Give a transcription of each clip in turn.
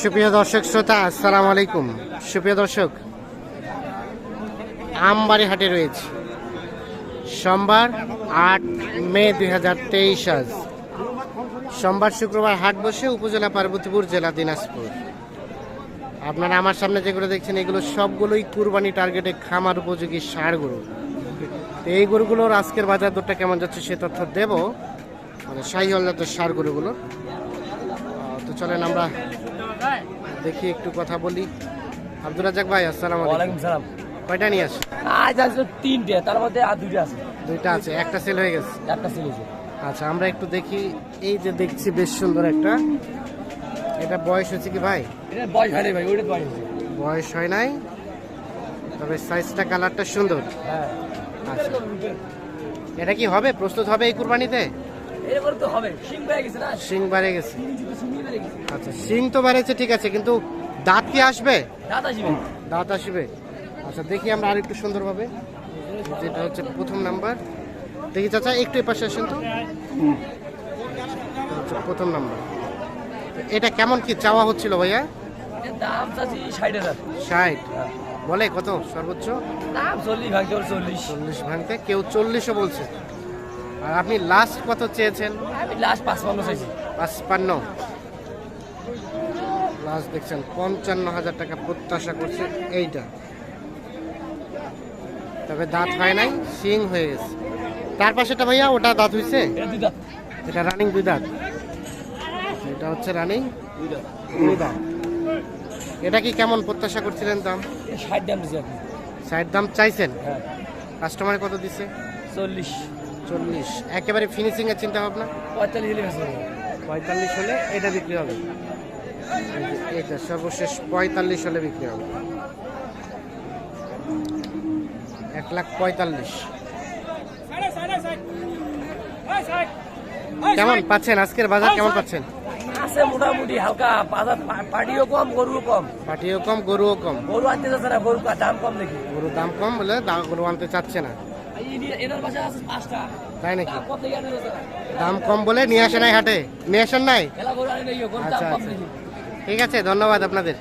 সুপ্রিয় দর্শক শ্রোতা, আসসালামু আলাইকুম। সুপ্রিয় দর্শক, আমবাড়ি হাটে রয়েছে। সোমবার আট মে দুই হাজার তেইশ আজ। সোমবার শুক্রবার হাট বসে উপজেলা পার্বতীপুর, জেলা দিনাজপুর। আপনারা আমার সামনে যেগুলো দেখছেন, এগুলো সবগুলোই কুরবানি টার্গেটে খামার উপযোগী সার গরু। এই গরুগুলোর আজকের বাজার দরটা কেমন যাচ্ছে সে তথ্য দেব। মানে শাহিওয়াল জাতের সার গরুগুলোর তো চলেন আমরা দেখি একটু কথা বলি। আব্দুল রাজাক ভাই আসসালাম ওয়ালাইকুম সালাম। কয়টা নিয়ে আসে আজ আসলে তিনটে তার মধ্যে আর দুইটা আছে। দুইটা আছে একটা সেল হয়ে গেছে। একটা সিলেছে আচ্ছা আমরা একটু দেখি এই যে দেখছি বেশ সুন্দর একটা। এটা বয়স হচ্ছে কি ভাই? এটা বয়স হয় ভাই ওইটা বয়স হয়েছে। বয়স হয় নাই তবে সাইজটা কালারটা সুন্দর। হ্যাঁ। আচ্ছা। এটা কি হবে? প্রস্তুত হবে এই কুরবানিতে? এরপর তো হবে। সিং বেড়ে গেছে না? শিং বাড়ে আচ্ছা শিং তো বাড়েছে ঠিক আছে কিন্তু দাঁত কি আসবে? দাদা জীবন দাঁত আসবে। আচ্ছা দেখি আমরা আর একটু সুন্দরভাবে যেটা হচ্ছে প্রথম নাম্বার। দেখি চাচা একটু পাশে আসেন তো। এটা প্রথম নাম্বার। এটা কেমন কি চাওয়া হচ্ছিল ভাইয়া? এর দাম চাচ্ছি ষাট হাজার। ষাট। বলে কত সর্বোচ্চ? দাম চল্লিশ ভাঙতে ওর চল্লিশ। চল্লিশ ভাঙতে কেউ চল্লিশও বলছে। আর আপনি লাস্ট কত চেয়েছেন? আমি লাস্ট পাঁচ পান্ন চাইছি। পাঁচপান্ন। লাস্ট দেখছেন পঞ্চান্ন হাজার টাকা প্রত্যাশা করছে এইটা। তবে দাঁত হয় নাই সিং হয়ে গেছে। তার পাশেটা ভাইয়া ওটা দাঁত হইছে? এটা রানিং দুই দাঁত। এটা হচ্ছে রানিং দুই দাঁত। এটা কি কেমন প্রত্যাশা করছিলেন দাম? ষাট দাম সাইড দাম চাইছেন? হ্যাঁ। কাস্টমারে কত দিছে? চল্লিশ। চল্লিশ একেবারে ফিনিশিং এর চিন্তা ভাবনা পঁয়তাল্লিশ হলে পঁয়তাল্লিশ হলে এটা বিক্রি হবে। এটা সর্বশেষ পঁয়তাল্লিশ হলে বিক্রি হবে। এক লাখ পঁয়তাল্লিশ। কেমন পাচ্ছেন? আজকের বাজার কেমন পাচ্ছেন? আছে মোটামুটি হালকা। বাজার পাটিও কম গরুও কম। পাটিও কম গরুও কম। গরু আনতে যাচ্ছে না গরু দাম কম দেখি। গরুর দাম কম বলে গরু আনতে চাচ্ছে না। তাই নাকি? দাম কম বলে নিয়ে আসে নাই হাটে? নিয়ে আসেন নাই? আচ্ছা, আচ্ছা। ঠিক আছে ধন্যবাদ আপনাদের।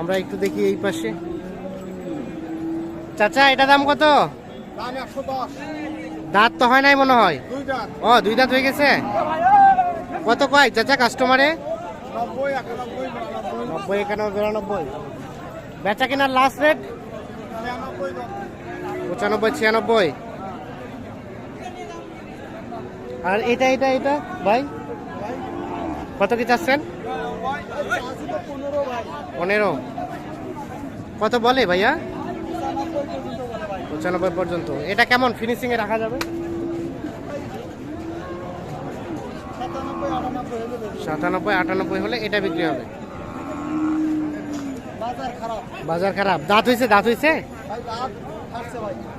আমরা একটু দেখি এই পাশে। চাচা এটা দাম কত? দাঁত তো হয় নাই মনে হয়? ও দুই দাঁত হয়ে গেছে? কত কয় চাচা কাস্টমারে নব্বই একানব্বই বিরানব্বই। বেচা কেনার লাস্ট রেট পঁচানব্বই, ছিয়ানব্বই। আর এটা এটা এটা, ভাই? কত কি চাচ্ছেন? পনেরো। কত বলে ভাইয়া? পঁচানব্বই পর্যন্ত। এটা কেমন? ফিনিশিং এ রাখা যাবে? সাতানব্বই, আটানব্বই হলে এটা বিক্রি হবে। বাজার খারাপ। দাঁত হয়েছে দাঁত হয়েছে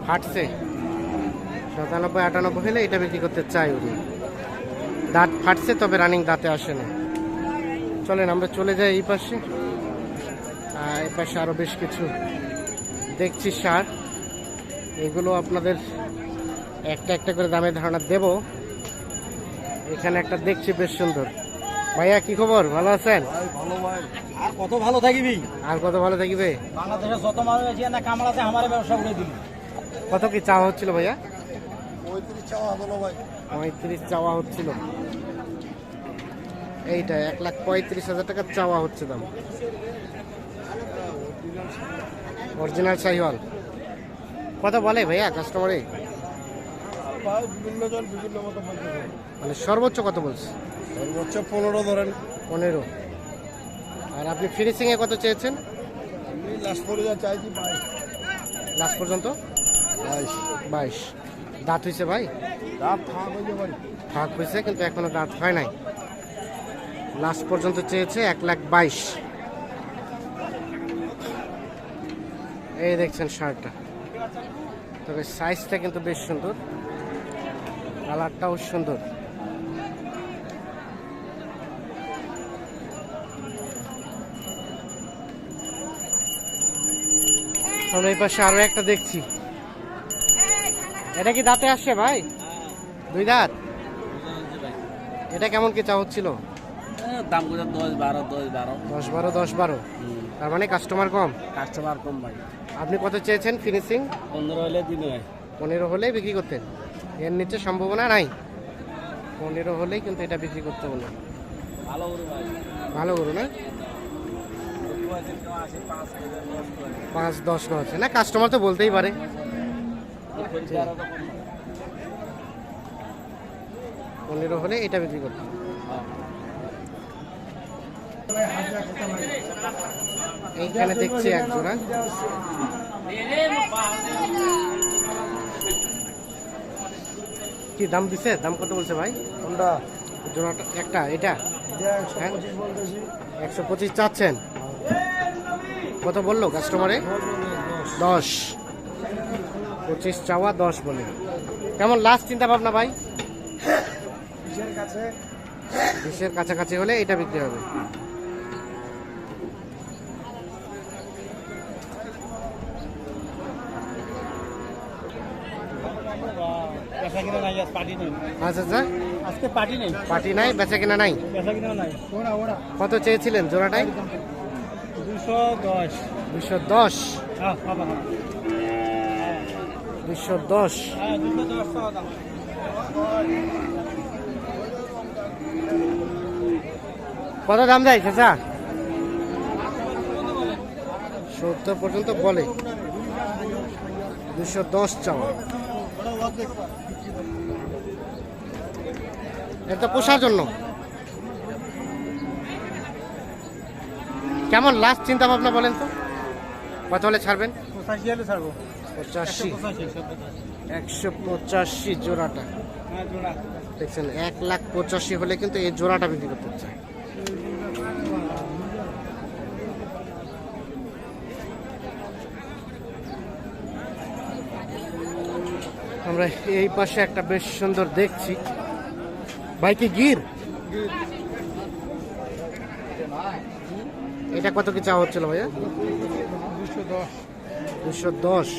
ফাটছে সাতানব্বই, আটানব্বই হলে এটা বিক্রি করতে চাই উনি। দাঁত ফাটছে, তবে রানিং দাঁতে আসে না চলেন, আমরা চলে যাই এই পাশে। এই পাশে আরও বেশ কিছু দেখছি সার। এগুলো আপনাদের একটা একটা করে দামের ধারণা দেব। এখানে একটা দেখছি বেশ সুন্দর। ভাইয়া কি খবর? ভালো আছেন? ভালো ভাই। আর কত ভালো থাকিবি? আর কত ভালো থাকিবে? বাংলাদেশে যত মানুষ আছে না কামড়াতে আমার ব্যবসা করে দিবি। কত কি চাওয়া হচ্ছিল ভাইয়া? পঁয়ত্রিশ চাওয়া হচ্ছিল। এইটা এক লাখ পঁয়ত্রিশ হাজার টাকা চাওয়া হচ্ছে দাম। অরিজিনাল শাহিওয়াল। কত বলে ভাইয়া কাস্টমারে বিভিন্ন জন বিভিন্ন মতো বলতেছে। মানে সর্বোচ্চ কত বলছে? সর্বোচ্চ পনেরো ধরেন। পনেরো। আর আপনি ফিনিশিংয়ে কত চেয়েছেন? আমি লাস্ট পর্যন্ত চাইছি বাইশ। লাস্ট পর্যন্ত? বাইশ। বাইশ। দাঁত হয়েছে ভাই? রাত থাক হয়ে যাবে ফাঁক হয়েছে কিন্তু এখনও দাঁত হয় নাই। লাস্ট পর্যন্ত চেয়েছে এক লাখ বাইশ। এই দেখছেন শার্টটা। তবে সাইজটা কিন্তু বেশ সুন্দর। কালারটাও সুন্দর। আমরা এই পাশে আরও একটা দেখছি। এটা কি দাঁতে আসছে ভাই? দুই দাঁত? এটা কেমন কি চা হচ্ছিল? দাম করে দশ বারো দশ বারো। দশ বারো দশ বারো। তার মানে কাস্টমার কম? কাস্টমার কম ভাই। আপনি কত চেয়েছেন ফিনিশিং পনেরো হলে দিন হয়। পনেরো হলে বিক্রি করতেন। এর নিচে সম্ভাবনা নাই। পনেরো হলেই কিন্তু এটা বিক্রি করতে হলো ভালো করে ভালো করো না? পাঁচ দশ ন আছে। না কাস্টমার তো বলতেই পারে। পনেরো হলে এটা বিক্রি করতে এইখানে দেখছি এক জোড়া কি দাম দিছে? দাম কত বলছে ভাই? জোড়াটা একটা এটা? হ্যাঁ? একশো পঁচিশ চাচ্ছেন? কত বলল কাস্টমারে দশ। পঁচিশ চাওয়া দশ বলে। কেমন লাস্ট চিন্তা ভাবনা ভাই? বিশের কাছাকাছি হলে এটা বিক্রি হবে। আচ্ছা আচ্ছা। আজকে পার্টি নেই। পার্টি নাই বেচা কিনা কত চেয়েছিলেন জোড়াটাই? দুশো। দশ। দুশো দশ। হ্যাঁ দুশো দশ হ্যাঁ কত দাম দেয় চাচা? সত্তর পর্যন্ত বলে। দুশো দশ চাওয়া। এটা পোষার জন্য। কেমন লাস্ট চিন্তা ভাবনা বলেন তো? কত হলে ছাড়বেন? পঁচাশি হলে ছাড়বো। পঁচাশি। একশো পঁচাশি জোড়াটা। হ্যাঁ দেখছেন এক লাখ পঁচাশি হলে কিন্তু এই জোড়াটা বিক্রি করতে চায়। আমরা এই পাশে একটা বেশ সুন্দর দেখছি। ভাই কি গির। এটা কত কি চাওয়া হচ্ছিল ভাইয়া? দুশো দশ।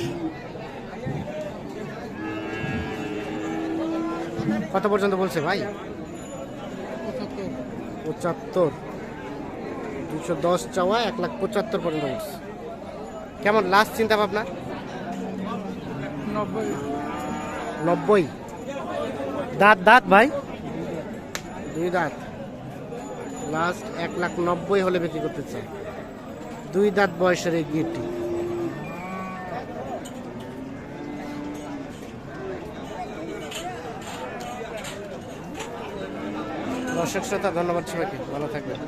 কত পর্যন্ত বলছে ভাই? পঁচাত্তর। দুশো দশ চাওয়া এক লাখ পঁচাত্তর পর্যন্ত বলছে। কেমন লাস্ট চিন্তা ভাবনা? নব্বই। দাঁত দাঁত ভাই? দুই দাঁত। লাস্ট এক লাখ নব্বই হলে বিক্রি করতে চাই দুই দাঁত বয়সের এই গিরটি। দর্শক শ্রোতা, ধন্যবাদ সবাইকে। ভালো থাকবেন।